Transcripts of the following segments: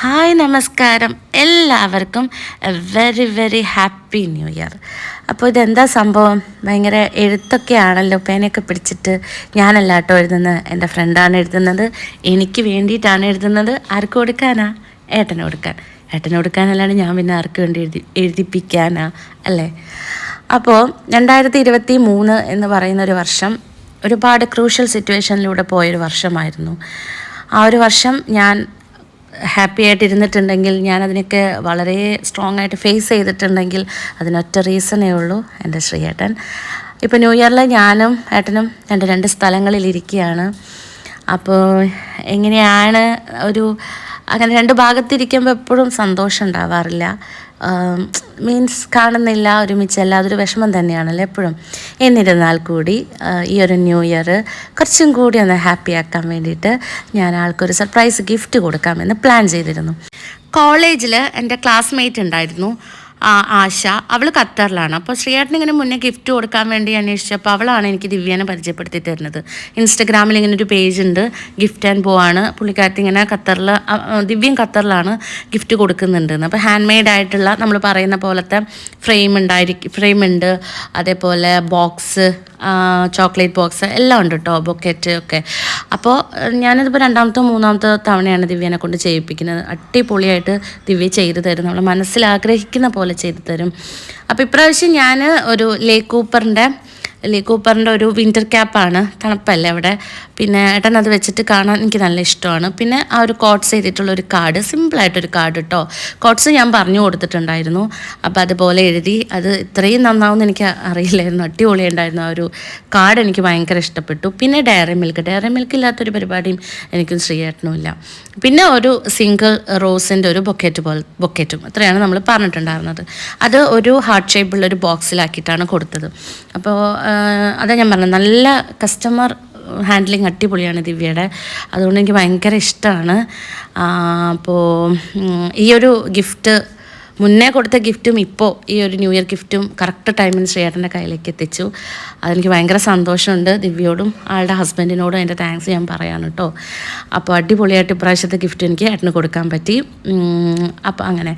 Hi നമസ്കാരം. എല്ലാവർക്കും very very happy new year അപ്പോൾ ഇതെന്താ സംഭവം? ഭയങ്കര എഴുത്തൊക്കെ ആണല്ലോ പേനയൊക്കെ പിടിച്ചിട്ട് ഞാനല്ല കേട്ടോ എഴുതുന്നത്. എന്റെ ഫ്രണ്ടാണ് എഴുതുന്നത്. എനിക്ക് വേണ്ടിയിട്ടാണ് എഴുതുന്നത്. ആർക്ക് കൊടുക്കാനാ? ഏട്ടന് കൊടുക്കാൻ. ഏട്ടന് കൊടുക്കാനല്ലാണ്ട് ഞാൻ പിന്നെ ആർക്ക് വേണ്ടി എഴുതി എഴുതിപ്പിക്കാനാ? അല്ലേ? അപ്പോൾ രണ്ടായിരത്തി ഇരുപത്തി മൂന്ന് എന്ന് പറയുന്ന ഒരു വർഷം ഒരുപാട് ക്രൂഷ്യൽ സിറ്റുവേഷനിലൂടെ പോയൊരു വർഷമായിരുന്നു. ആ ഒരു വർഷം ഞാൻ ഹാപ്പി ആയിട്ട് ഇരുന്നിട്ടുണ്ടെങ്കിൽ ഞാൻ അതിനൊക്കെ വളരെ സ്ട്രോങ് ആയിട്ട് ഫേസ് ചെയ്തിട്ടുണ്ടെങ്കിൽ അതിനൊറ്റ റീസണേ ഉള്ളൂ എന്റെ ശ്രീയേട്ടൻ. ഇപ്പോൾ ന്യൂ ഇയറിൽ ഞാനും ഏട്ടനും രണ്ട് രണ്ട് സ്ഥലങ്ങളിലിരിക്കുകയാണ്. അപ്പോൾ എങ്ങനെയാണ് ഒരു അങ്ങനെ രണ്ട് ഭാഗത്തിരിക്കുമ്പോൾ എപ്പോഴും സന്തോഷം ഉണ്ടാവാറില്ല. മീൻസ് കാണുന്നില്ല ഒരുമിച്ചല്ല അതൊരു വിഷമം തന്നെയാണല്ലോ എപ്പോഴും. എന്നിരുന്നാൽ കൂടി ഈ ഒരു ന്യൂ ഇയർ കുറച്ചും കൂടി ഒന്ന് ഹാപ്പി ആക്കാൻ വേണ്ടിയിട്ട് ഞാൻ ആൾക്കൊരു സർപ്രൈസ് ഗിഫ്റ്റ് കൊടുക്കാമെന്ന് പ്ലാൻ ചെയ്തിരുന്നു. കോളേജിൽ എന്റെ ക്ലാസ്മേറ്റ് ഉണ്ടായിരുന്നു. ആശ. അവൾ ഖത്തറിലാണ്. അപ്പോൾ ശ്രീയേട്ടൻ ഇങ്ങനെ മുന്നേ ഗിഫ്റ്റ് കൊടുക്കാൻ വേണ്ടി അന്വേഷിച്ചപ്പോൾ അവളാണ് എനിക്ക് ദിവ്യനെ പരിചയപ്പെടുത്തി തരുന്നത്. ഇൻസ്റ്റഗ്രാമിൽ ഇങ്ങനെ ഒരു പേജ് ഉണ്ട്. ഗിഫ്റ്റ് ആൻഡ് പോവാണ് പുള്ളിക്കാരത്തി ഇങ്ങനെ ഖത്തറിൽ ദിവ്യം ഖത്തറിലാണ് ഗിഫ്റ്റ് കൊടുക്കുന്നുണ്ട് അപ്പോൾ ഹാൻഡ് മെയ്ഡ് ആയിട്ടുള്ള നമ്മൾ പറയുന്ന പോലത്തെ ഫ്രെയിം ഉണ്ടായിരിക്കും ഫ്രെയിം ഉണ്ട്. അതേപോലെ ബോക്സ് ചോക്ലേറ്റ് ബോക്സ് എല്ലാം ഉണ്ട് കേട്ടോ ബൊക്കറ്റ് ഒക്കെ. അപ്പോൾ ഞാനിതിപ്പോൾ രണ്ടാമത്തെ മൂന്നാമത്തെ തവണയാണ് ദിവ്യനെ കൊണ്ട് ചെയ്യിപ്പിക്കുന്നത്. അട്ടിപൊളിയായിട്ട് ദിവ്യ ചെയ്തു തരും. നമ്മൾ മനസ്സിൽ ആഗ്രഹിക്കുന്ന പോലെ ചെയ്തു തരും. അപ്പോൾ ഇപ്രാവശ്യം ഞാൻ ഒരു ലേ കൂപ്പറിന്റെ ലീ കൂപ്പറിന്റെ ഒരു വിന്റർ ക്യാപ്പാണ് തണുപ്പല്ലേ അവിടെ? പിന്നെ ഏട്ടൻ അത് വെച്ചിട്ട് കാണാൻ എനിക്ക് നല്ല ഇഷ്ടമാണ്. പിന്നെ ആ ഒരു കോട്ട്സ് ചെയ്തിട്ടുള്ള ഒരു കാർഡ് സിമ്പിളായിട്ടൊരു കാർഡ് കേട്ടോ കോട്ട്സ് ഞാൻ പറഞ്ഞു കൊടുത്തിട്ടുണ്ടായിരുന്നു. അപ്പോൾ അതുപോലെ എഴുതി. അത് ഇത്രയും നന്നാവുമെന്ന് എനിക്ക് അറിയില്ലായിരുന്നു. അടിപൊളി ഉണ്ടായിരുന്നു ആ ഒരു കാർഡ് എനിക്ക് ഭയങ്കര ഇഷ്ടപ്പെട്ടു. പിന്നെ ഡയറി മിൽക്ക് ഡയറി മിൽക്ക് ഇല്ലാത്തൊരു പരിപാടിയും എനിക്കും ശ്രീയേട്ടനും ഇല്ല. പിന്നെ ഒരു സിംഗിൾ റോസിന്റെ ഒരു ബൊക്കറ്റ് പോലെ ബൊക്കറ്റും അത്രയാണ് നമ്മൾ പറഞ്ഞിട്ടുണ്ടായിരുന്നത്. അത് ഒരു ഹാർട്ട് ഷേപ്പുള്ള ഒരു ബോക്സിലാക്കിയിട്ടാണ് കൊടുത്തത്. അപ്പോൾ അതാ ഞാൻ പറഞ്ഞത്. നല്ല കസ്റ്റമർ ഹാൻഡ്ലിങ് അടിപൊളിയാണ് ദിവ്യയുടെ. അതുകൊണ്ട് എനിക്ക് ഭയങ്കര ഇഷ്ടമാണ് അപ്പോൾ ഈ ഒരു ഗിഫ്റ്റ് മുന്നേ കൊടുത്ത ഗിഫ്റ്റും ഇപ്പോൾ ഈ ഒരു ന്യൂ ഇയർ ഗിഫ്റ്റും കറക്റ്റ് ടൈമിന് ശ്രീയേട്ടന്റെ കയ്യിലേക്ക് എത്തിച്ചു. അതെനിക്ക് ഭയങ്കര സന്തോഷമുണ്ട്. ദിവ്യയോടും ആളുടെ ഹസ്ബൻഡിനോടും എന്റെ താങ്ക്സ് ഞാൻ പറയാണ് കേട്ടോ അപ്പോൾ അടിപൊളിയായിട്ട് ഇപ്രാവശ്യത്തെ ഗിഫ്റ്റ് എനിക്ക് ഏട്ടന് കൊടുക്കാൻ പറ്റി. അപ്പോൾ അങ്ങനെ.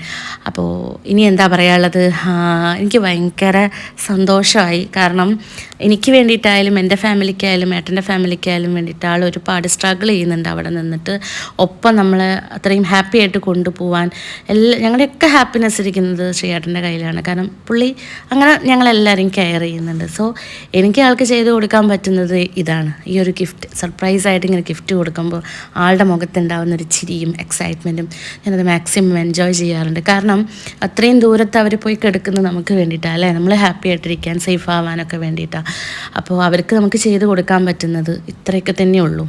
അപ്പോൾ ഇനി എന്താ പറയാനുള്ളത്? എനിക്ക് ഭയങ്കര സന്തോഷമായി. കാരണം എനിക്ക് വേണ്ടിയിട്ടായാലും എന്റെ ഫാമിലിക്കായാലും ഏട്ടന്റെ ഫാമിലിക്കായാലും വേണ്ടിയിട്ട് ആൾ ഒരുപാട് സ്ട്രഗിൾ ചെയ്യുന്നുണ്ട് അവിടെ നിന്നിട്ട്. ഒപ്പം നമ്മളെ അത്രയും ഹാപ്പി ആയിട്ട് കൊണ്ടുപോകാൻ എല്ലാ ഞങ്ങളുടെയൊക്കെ ഹാപ്പിനെസ് ഇരിക്കുന്നത് ശ്രീയേട്ടന്റെ കയ്യിലാണ്. കാരണം പുള്ളി അങ്ങനെ ഞങ്ങളെല്ലാവരും കെയർ ചെയ്യുന്നുണ്ട്. സോ എനിക്ക് ആൾക്ക് ചെയ്ത് കൊടുക്കാൻ പറ്റുന്നത് ഇതാണ്. ഈ ഒരു ഗിഫ്റ്റ് സർപ്രൈസ് ആയിട്ട് ഇങ്ങനെ ഗിഫ്റ്റ് കൊടുക്കുമ്പോൾ ആളുടെ മുഖത്തുണ്ടാവുന്ന ഒരു ചിരിയും എക്സൈറ്റ്മെന്റും ഞാനത് മാക്സിമം എൻജോയ് ചെയ്യാറുണ്ട്. കാരണം അത്രയും ദൂരത്ത് അവർ പോയി കിടക്കുന്നത് നമുക്ക് വേണ്ടിയിട്ടാണ് അല്ലേ? നമ്മൾ ഹാപ്പി ആയിട്ടിരിക്കാൻ സേഫ് ആവാനൊക്കെ വേണ്ടിയിട്ടാണ് അപ്പോൾ അവർക്ക് നമുക്ക് ചെയ്ത് കൊടുക്കാൻ പറ്റുന്നത് ഇത്രയൊക്കെ തന്നെ ഉള്ളൂ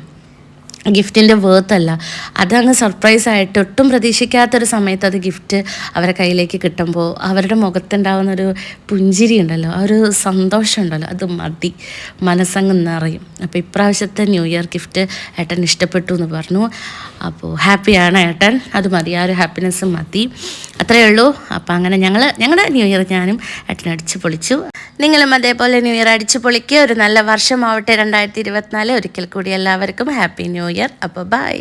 ഗിഫ്റ്റിന്റെ വേർത്ത് അല്ല. അതങ്ങ് സർപ്രൈസ് ആയിട്ട് ഒട്ടും പ്രതീക്ഷിക്കാത്തൊരു സമയത്ത് അത് ഗിഫ്റ്റ് അവരെ കയ്യിലേക്ക് കിട്ടുമ്പോൾ അവരുടെ മുഖത്തുണ്ടാകുന്ന ഒരു പുഞ്ചിരി ഉണ്ടല്ലോ ആ ഒരു സന്തോഷം ഉണ്ടല്ലോ അത് മതി. മനസ്സങ്ങ് നിറയും. അപ്പോൾ ഇപ്രാവശ്യത്തെ ന്യൂ ഇയർ ഗിഫ്റ്റ് ഏട്ടൻ ഇഷ്ടപ്പെട്ടു എന്ന് പറഞ്ഞു. അപ്പോൾ ഹാപ്പിയാണ് ഏട്ടൻ. അത് മതി ആ ഒരു ഹാപ്പിനെസ് മതി. അത്രയേ ഉള്ളൂ. അപ്പോൾ അങ്ങനെ ഞങ്ങൾ ഞങ്ങളുടെ ന്യൂ ഇയർ ഞാനും ഏട്ടൻ അടിച്ചു പൊളിച്ചു. നിങ്ങളും അതേപോലെ ന്യൂ ഇയർ അടിച്ചു പൊളിക്കുക ഒരു നല്ല വർഷമാവട്ടെ രണ്ടായിരത്തി ഇരുപത്തിനാല്. ഒരിക്കൽ കൂടി എല്ലാവർക്കും ഹാപ്പി ന്യൂ ഇയർ അപ്പോൾ ബൈ